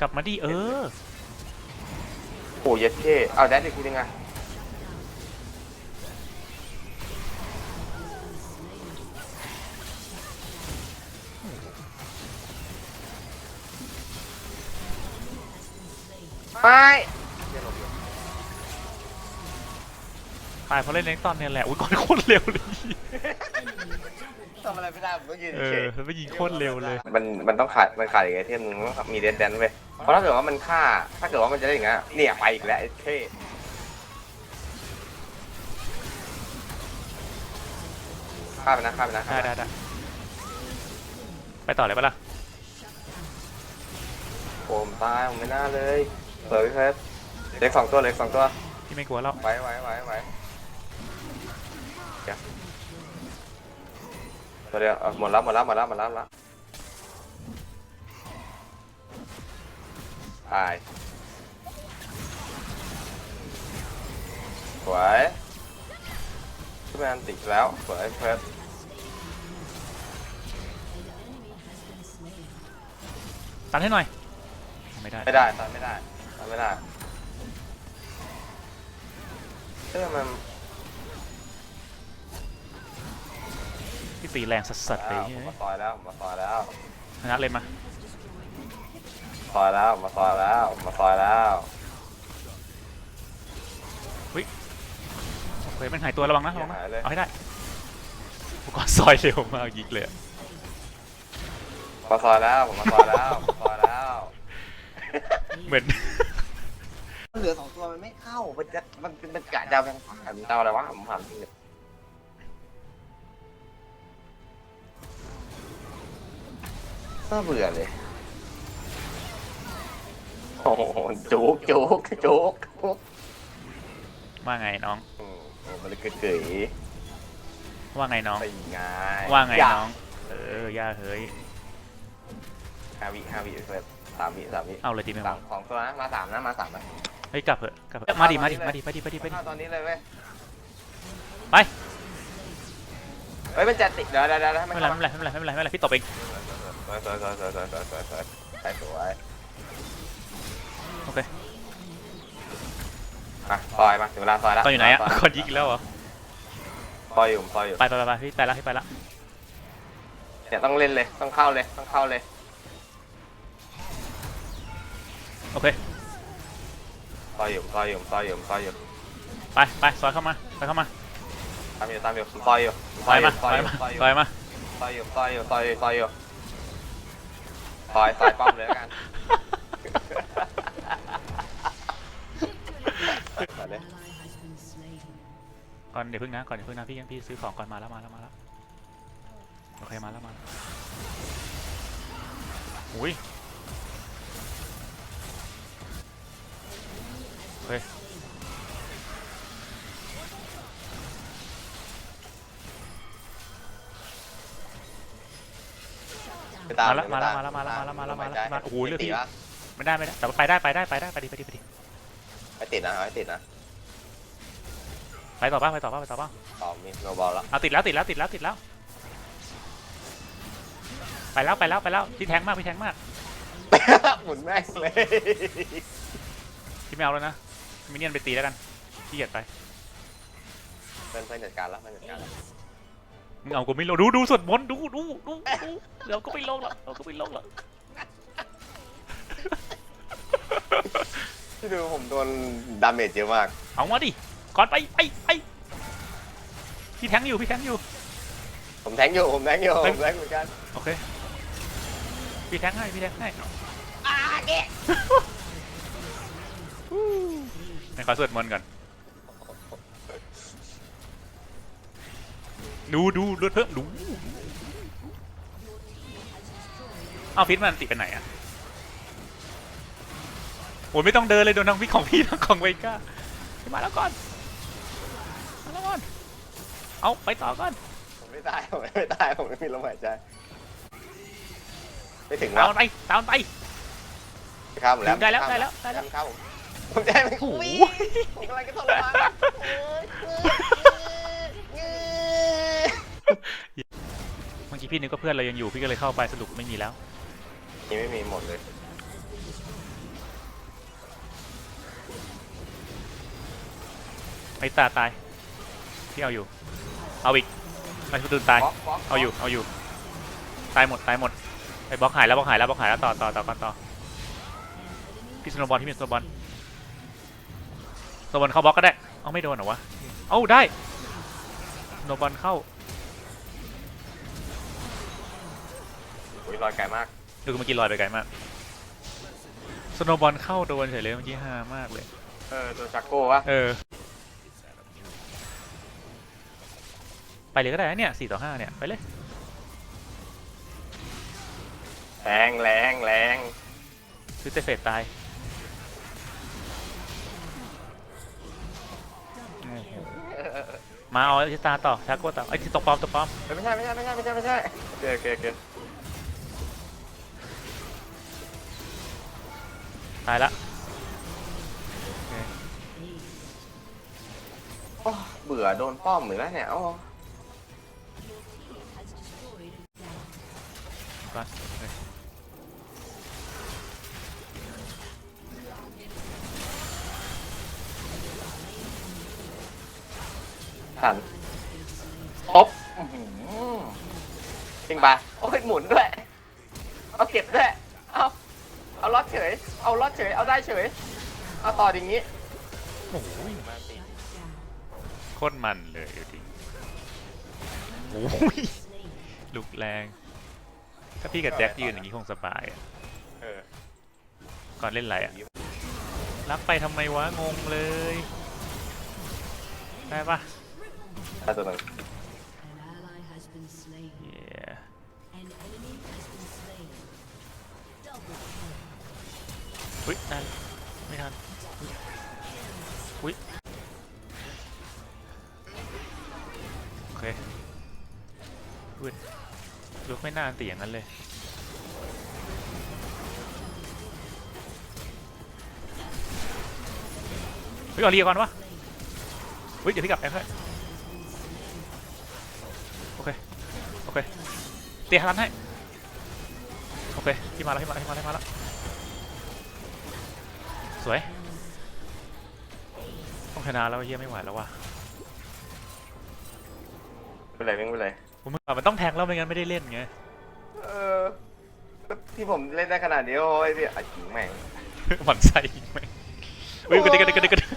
กลับมาดิเออ โอ้ยเท่เอาแดดอีกทีนึงอะไม่ ตายเพราะเล่นเล็กตอนเนี้ยแหละอุ้ยก่อนโคตรเร็วเลยทำอะไรไม่ได้ผมต้องยืนเอเฉอยแล้วไปยิงโคตรเร็วเลย มันมันต้องขาดมันขาดอย่างไงที่มึงต้องมีเดนแดนเว้ยเพราะถ้าเกิดว่ามันฆ่า ถ้าเกิดว่ามันจะได้อย่างเงี้ยเนี่ยไปอีกแล้วไอ้เท่ฆ่าไปนะฆ่าไปนะฆ่าได้ไปได้นะได้ไปต่อเลยปะล่ะโอมตายผมไม่น่าเลยเปิดพี่เพชรเล็กสองตัวเล็กสองตัว พี่ไม่กลัวแล้ว ไว้ไว้ไว้ไว้ เดี๋ยวตัวเดียวเอาหมดแล้วหมดแล้วหมดแล้วหมดแล้วหมดแล้วตายสวยพี่แมนติดแล้วสวยเพชรตันให้หน่อย ไม่ได้ ไม่ได้ตายไม่ได้ตายไม่ได้เอ้ยมัน พี่ตีแรงสัสๆเลยอ้าวผมมาซอยแล้วผมมาซอยแล้วชนะเลยมาซอยแล้วมาซอยแล้วมาซอยแล้วโอเคมันหายตัวระวังนะระวังนะหายเลยเอาให้ได้อุปกรณ์ซอยเร็วมากยิงเลยอะมาซอยแล้วผมมาซอยแล้วมาซอยแล้วเหมือนเหลือสองตัวมันไม่เข้า มันจะมันมันกะจะเอาแทงผ่านเจ้าอะไรวะผมผ่านจริง น่าเบื่อเลย โอ้โหจุกจุกจุกจุกว่าไงน้อง อืมโอ้มันเลยเกยว่าไงน้อง ๆไปไงว่าไงอย่น้อง เออย่าเฮ้ย ห้าวิห้าวิเสร็จสามวิสามวิเอาเลยดีไหมสาวะมสองตัวนะมาสามนะมาสามนะเฮ้ยกลับเถอะกลับเถอะมาดิมาดิมาดิไปดิไปดิไปดิเข้าตอนนี้เลยเว้ยไป เฮ้ยมันจะติดเดี๋ยวเดี๋ยวเดี๋ยวให้ไม่มันเป็นไรเข้าไม่เป็นไรไม่เป็นไรไม่เป็นไรพี่ตบเอง สวยสวยสวยสวยสวยสวยสวยสวยสวยโอเคอะซอยมาถึงเวลาซอยแล้วตอนอยู่ไหนอะซแล้วคนยิงอีกแล้วเหรอซอยอยู่ผมซอยอยู่ไปไปไปไปพี่ไปละพี่ไปละเนี่ยต้องเล่นเลยต้องเข้าเลยต้องเข้าเลยโอเคซอยอยู่ซอยอยู่ซอยอยู่ซอยอยู่ไปไปซอยเข้ามาซอยเข้ามาตามอยู่ตามอยู่ซอยอยู่ซอยมาซซออยยอยู่มาซอยอยู่ซอยมาซอยอยู่ซอยอยู่ซอยอยู่ซอยอยู่ ซอยซอยป้อมเลยแล้วกันซอยเลยก่อนเดี๋ยวพึ่งนะก่อนเดี๋ยวพึ่งนะพี่ยังพี่ซื้อของก่อนมาแล้วมาแล้วมาแล้วโอเคมาแล้วมาแล้วอุ้ยโอเไปตมาแล้วมาแล้วมาแล้วมาแล้วมาแล้วมาแล้วมาแล้วมาโอ้โหเลือดติพี่ดวะไม่ได้ไม่ได้แต่ว่าไปได้ไปได้ไปได้ไปดิไปดิไปดิไม่ติดนะเอาไม่ติดนะไปต่อป่ะไปต่อป่ะไปต่อป่ะต่อมีโนบอลแล้วเอาติดแล้วติดแล้วติดแล้วติดแล้ว ไปแล้วไปแล้วไปแล้วพี่แทงมากพี่แทงมากหมุนแม่งเลยพี่ไม่เอาแล้วนะมินเนี่ยนไปตีแล้วกันพี่เกียดไปเพื่อนเพื่อนจัดการแล้วเพื่อนจัดการแล้ว มึงเอากูไม่ลงดูดูสวดมนต์ดูดูดูดูเดี๋ยวก็ไม่ลงหรอกเราก็ไม่ลงหรอกที่ดูผมโดนดาเมจเยอะมาก เอามาดิ ก่อนไปไปไปพี่แทงอยู่พี่แทงอยู่ ผมแทงอยู่ผมแทงอยู่ผมแทงเหมือนกัน โอเค พี่แทงให้พี่แทงให้อาเกะไหนขอสวดมนต์ก่อน ดูดูเลือดเพิ่มดูเอาฟิตมันติไปไหนอะโอ้ยไม่ต้องเดินเลยโดนทั้งพี่ของพี่ทั้งของเวก้ามาแล้วก่อนมาแล้วก่อนเอาไปต่อก่อนผมไม่ตายผมไม่ตายผมไม่มีลมหายใจไม่ถึงตาแล้วมไปตามไปข้ามผมแล้วได้แล้วได้แล้วได้แล้วข้ามผมผมจะให้มันโอ้โหวิ่งผมกำลังจะทรมานโอ้ยเงย เมื่อกี้พี่นึกว่าเพื่อนเรายังอยู่พี่ก็เลยเข้าไปสรุปไม่มีแล้ว นี่ไม่มีหมดเลยไอ้ตาตายพี่เอาอยู่ เอาอีกไอ้ชุดตื่นตายเอาอยู่ เอาอยู่ ตายหมด ตายหมด ไอ้บล็อกหายแล้วบล็อกหายแล้วบล็อกหายแล้วต่อต่อต่อก่นต่อ พี่สโนว์บอลพี่มีสโนว์บอลสโนว์บอลเข้าบล็อกก็ได้ เอาไม่โดนเหรอวะ เอาได้สโนว์บอลเข้า ลอยไกลมาก ดูเมื่อกี้ลอยไปไกลมากสโนว์บอลเข้าโดนเฉยเลยเมื่อกี้ฮามากเลย เออตัวจักโก้วะเออ ไปเลยก็ได้นะเนี่ยสี่ต่อห้าเนี่ย ไปเลย แรงแรงแรงซื้อเตเฟตตายโอ้โหมาเอาทิสตาต่อชาโก้ต่อไอ้ยที่ตกปลอมตกปลอมเฮ้ยไม่ใช่ไม่ใช่ไม่ใช่ไม่ใช่ไม่ใช่เกยเกยเก ตายละโอ้เบื่อโดนป้อมเหมือนแล้วเนี่ยโอ้ก่อนเฮ้ยทันตบอื้อหือจริงปะโอ้ยหมุนด้วย เอาเก็บด้วย เอา เอาล็อตเฉย เอาล็อตเฉย เอาได้เฉย เอาต่ออย่างงี้โอ้โหโคตรมันเลยดูดิโอ้ยลุกแรง ถ้าพี่กับแจ็คยืนอย่างนี้คงสบายอะเออก่อนเล่นอะไรอะรักไปทำไมวะ งงเลย ได้ปะถ้าตัวหนึง An ally has been slain. เย้ อุ้ยได้ไม่ทันอุ้ยโอเคอุ้ยลุกไม่น่าตีอย่างนั้นเลยเฮ้ยเอาเรียก่อนวะเฮ้ยเดี๋ยวพี่กลับแอปให้โอเค โอเค เตียรันให้ โอเค พี่มาแล้ว พี่มาแล้ว พี่มาแล้วพี่มาแล้ว สวยต้องชนะแล้วเฮียไม่ไหวแล้วว่ะเป็นไรไม่เป็นไรผมว่ามันต้องแทงแล้วไม่งั้นไม่ได้เล่นไงเออที่ผมเล่นได้ขนาดนี้โอ้ยพี่อะจริงแม่งหมันใส่อีกไหมเฮ้ยกระดิกกระดิกกระดิกกระดิก